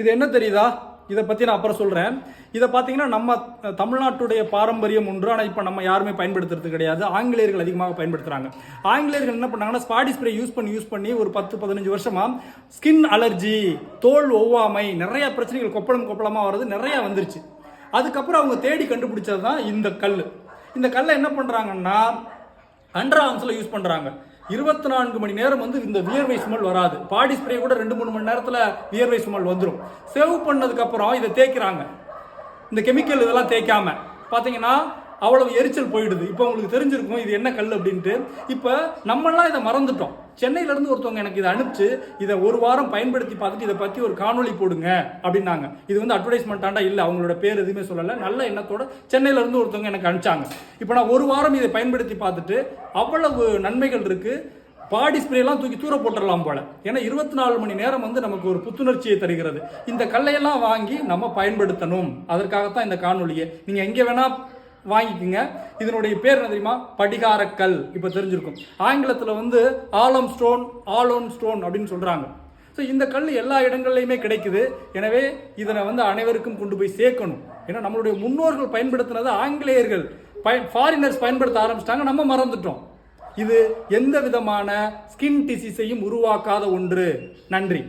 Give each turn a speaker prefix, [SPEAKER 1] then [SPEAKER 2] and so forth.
[SPEAKER 1] இது என்ன தெரியுதா? இதை பற்றி நான் அப்புறம் சொல்கிறேன் இதை பார்த்தீங்கன்னா நம்ம தமிழ்நாட்டுடைய பாரம்பரியம் ஒன்று. ஆனால் இப்போ நம்ம யாருமே பயன்படுத்துறது கிடையாது. ஆங்கிலேயர்கள் அதிகமாக பயன்படுத்துகிறாங்க ஆங்கிலேயர்கள் என்ன பண்ணாங்கன்னா ஸ்பாடி ஸ்ப்ரே யூஸ் பண்ணி யூஸ் பண்ணி ஒரு பத்து பதினஞ்சு வருஷமாக ஸ்கின் அலர்ஜி தோல் ஒவ்வாமை நிறையா பிரச்சனைகள் கொப்பளம் கொப்பளமாக வர்றது நிறையா வந்துருச்சு. அதுக்கப்புறம் அவங்க தேடி கண்டுபிடிச்சது தான் இந்த கல். இந்த கல்லை என்ன பண்ணுறாங்கன்னா அண்டர் ஆர்ம்ஸில் யூஸ் பண்ணுறாங்க இருபத்தி நான்கு மணி நேரம் வந்து இந்த வியர்வை சுமல் வராது. பாடி ஸ்ப்ரே கூட ரெண்டு மூணு மணி நேரத்தில் வியர்வை சுமல் வந்துடும் சேவ் பண்ணதுக்கப்புறம் இதை தேய்க்கிறாங்க. இந்த கெமிக்கல் இதெல்லாம் தேய்க்காம. பார்த்தீங்கன்னா அவ்வளவு எரிச்சல் போயிடுது. இப்போ உங்களுக்கு தெரிஞ்சிருக்கும் இது என்ன கல் அப்படின்ட்டு. இப்போ நம்மளாம் இதை மறந்துட்டோம். சென்னையில இருந்து ஒருத்தவங்க எனக்கு இதை அனுப்பிச்சு இதை ஒரு வாரம் பயன்படுத்தி பார்த்துட்டு இதை பற்றி ஒரு காணொலி போடுங்க அப்படின்னாங்க. இது வந்து அட்வர்டைஸ்மெண்ட்டாண்டா இல்லை அவங்களோட பேர் எதுவுமே சொல்லலை. நல்ல எண்ணத்தோட சென்னையில இருந்து ஒருத்தவங்க எனக்கு அனுப்பிச்சாங்க. இப்போ நான் ஒரு வாரம் இதை பயன்படுத்தி பார்த்துட்டு அவ்வளவு நன்மைகள் இருக்கு. பாடி ஸ்ப்ரேலாம் தூக்கி தூர போட்டுடலாம் போல. ஏன்னா இருபத்தி நாலு மணி நேரம் வந்து நமக்கு ஒரு புத்துணர்ச்சியை தருகிறது. இந்த கல்லையெல்லாம் வாங்கி நம்ம பயன்படுத்தணும். அதற்காகத்தான் இந்த காணொலியை நீங்கள் எங்கே வேணால் வாங்கிக்கோங்க. இதனுடைய பேர் என்ன தெரியுமா? படிகாரக்கல். இப்போ தெரிஞ்சிருக்கும். ஆங்கிலத்தில் வந்து ஆலம் ஸ்டோன் ஆலோன் ஸ்டோன் அப்படின்னு சொல்கிறாங்க ஸோ இந்த கல் எல்லா இடங்கள்லையுமே கிடைக்குது. எனவே இதனை வந்து அனைவருக்கும் கொண்டு போய் சேர்க்கணும். ஏன்னா நம்மளுடைய முன்னோர்கள் பயன்படுத்தினது ஆங்கிலேயர்கள். பய ஃபாரினர்ஸ் பயன்படுத்த ஆரம்பிச்சிட்டாங்க. நம்ம மறந்துட்டோம். இது எந்த விதமான ஸ்கின் டிசீஸையும் உருவாக்காத ஒன்று. நன்றி.